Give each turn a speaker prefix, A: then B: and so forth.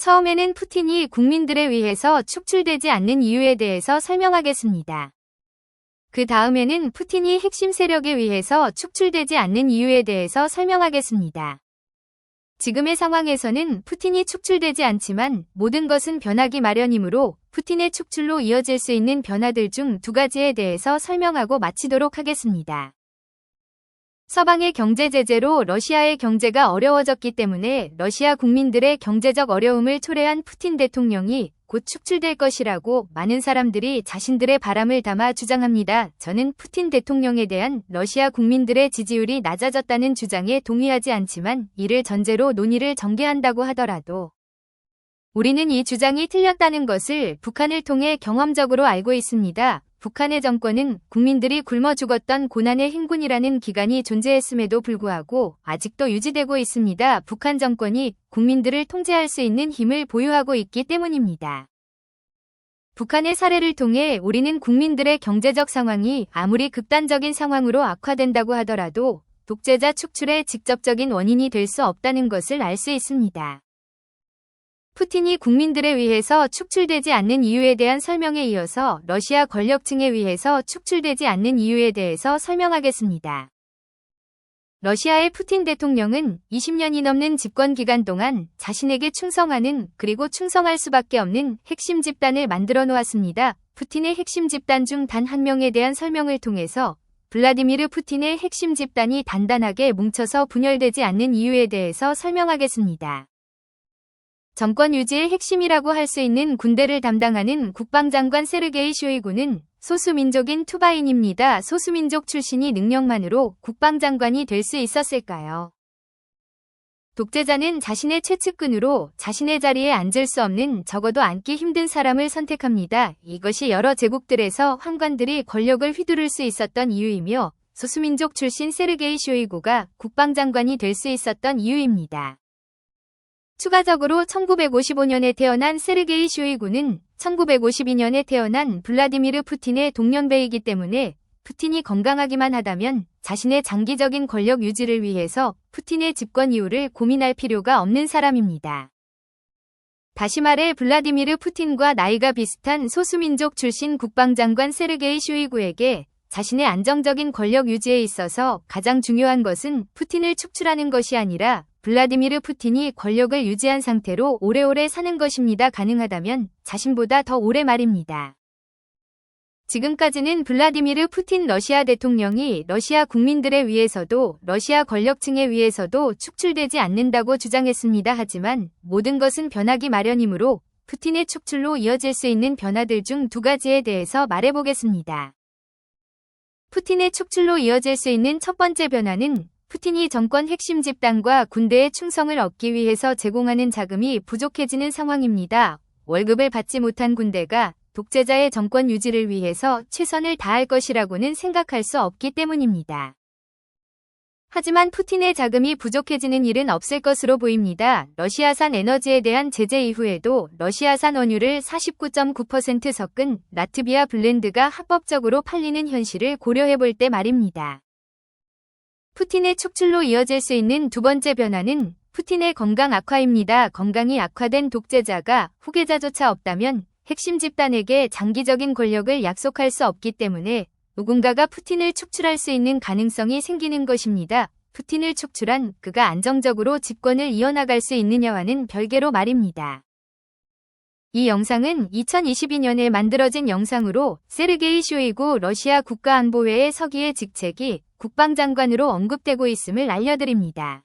A: 처음에는 푸틴이 국민들에 의해서 축출되지 않는 이유에 대해서 설명하겠습니다. 그 다음에는 푸틴이 핵심 세력에 의해서 축출되지 않는 이유에 대해서 설명하겠습니다. 지금의 상황에서는 푸틴이 축출되지 않지만 모든 것은 변하기 마련이므로 푸틴의 축출로 이어질 수 있는 변화들 중 두 가지에 대해서 설명하고 마치도록 하겠습니다. 서방의 경제 제재로 러시아의 경제가 어려워졌기 때문에 러시아 국민들의 경제적 어려움을 초래한 푸틴 대통령이 곧 축출될 것이라고 많은 사람들이 자신들의 바람을 담아 주장합니다. 저는 푸틴 대통령에 대한 러시아 국민들의 지지율이 낮아졌다는 주장에 동의하지 않지만 이를 전제로 논의를 전개한다고 하더라도 우리는 이 주장이 틀렸다는 것을 북한을 통해 경험적으로 알고 있습니다. 북한의 정권은 국민들이 굶어 죽었던 고난의 행군이라는 기간이 존재했음에도 불구하고 아직도 유지되고 있습니다. 북한 정권이 국민들을 통제할 수 있는 힘을 보유하고 있기 때문입니다. 북한의 사례를 통해 우리는 국민들의 경제적 상황이 아무리 극단적인 상황으로 악화된다고 하더라도 독재자 축출의 직접적인 원인이 될 수 없다는 것을 알 수 있습니다. 푸틴이 국민들에 의해서 축출되지 않는 이유에 대한 설명에 이어서 러시아 권력층에 의해서 축출되지 않는 이유에 대해서 설명하겠습니다. 러시아의 푸틴 대통령은 20년이 넘는 집권 기간 동안 자신에게 충성하는 그리고 충성할 수밖에 없는 핵심 집단을 만들어 놓았습니다. 푸틴의 핵심 집단 중 단 한 명에 대한 설명을 통해서 블라디미르 푸틴의 핵심 집단이 단단하게 뭉쳐서 분열되지 않는 이유에 대해서 설명하겠습니다. 정권 유지의 핵심이라고 할 수 있는 군대를 담당하는 국방장관 세르게이 쇼이구는 소수민족인 투바인입니다. 소수민족 출신이 능력만으로 국방장관이 될 수 있었을까요? 독재자는 자신의 최측근으로 자신의 자리에 앉을 수 없는 적어도 앉기 힘든 사람을 선택합니다. 이것이 여러 제국들에서 황관들이 권력을 휘두를 수 있었던 이유이며 소수민족 출신 세르게이 쇼이구가 국방장관이 될 수 있었던 이유입니다. 추가적으로 1955년에 태어난 세르게이 쇼이구는 1952년에 태어난 블라디미르 푸틴의 동년배이기 때문에 푸틴이 건강하기만 하다면 자신의 장기적인 권력 유지를 위해서 푸틴의 집권 이유를 고민할 필요가 없는 사람입니다. 다시 말해 블라디미르 푸틴과 나이가 비슷한 소수민족 출신 국방장관 세르게이 쇼이구에게 자신의 안정적인 권력 유지에 있어서 가장 중요한 것은 푸틴을 축출하는 것이 아니라 블라디미르 푸틴이 권력을 유지한 상태로 오래오래 사는 것입니다. 가능하다면 자신보다 더 오래 말입니다. 지금까지는 블라디미르 푸틴 러시아 대통령이 러시아 국민들에 위해서도 러시아 권력층에 위해서도 축출되지 않는다고 주장했습니다. 하지만 모든 것은 변하기 마련이므로 푸틴의 축출로 이어질 수 있는 변화들 중 두 가지에 대해서 말해보겠습니다. 푸틴의 축출로 이어질 수 있는 첫 번째 변화는 푸틴이 정권 핵심 집단과 군대의 충성을 얻기 위해서 제공하는 자금이 부족해지는 상황입니다. 월급을 받지 못한 군대가 독재자의 정권 유지를 위해서 최선을 다할 것이라고는 생각할 수 없기 때문입니다. 하지만 푸틴의 자금이 부족해지는 일은 없을 것으로 보입니다. 러시아산 에너지에 대한 제재 이후에도 러시아산 원유를 49.9% 섞은 라트비아 블렌드가 합법적으로 팔리는 현실을 고려해 볼 때 말입니다. 푸틴의 축출로 이어질 수 있는 두 번째 변화는 푸틴의 건강 악화입니다. 건강이 악화된 독재자가 후계자조차 없다면 핵심 집단에게 장기적인 권력을 약속할 수 없기 때문에 누군가가 푸틴을 축출할 수 있는 가능성이 생기는 것입니다. 푸틴을 축출한 그가 안정적으로 집권을 이어나갈 수 있느냐와는 별개로 말입니다. 이 영상은 2022년에 만들어진 영상으로 세르게이 쇼이구 러시아 국가안보회의 서기의 직책이 국방장관으로 언급되고 있음을 알려드립니다.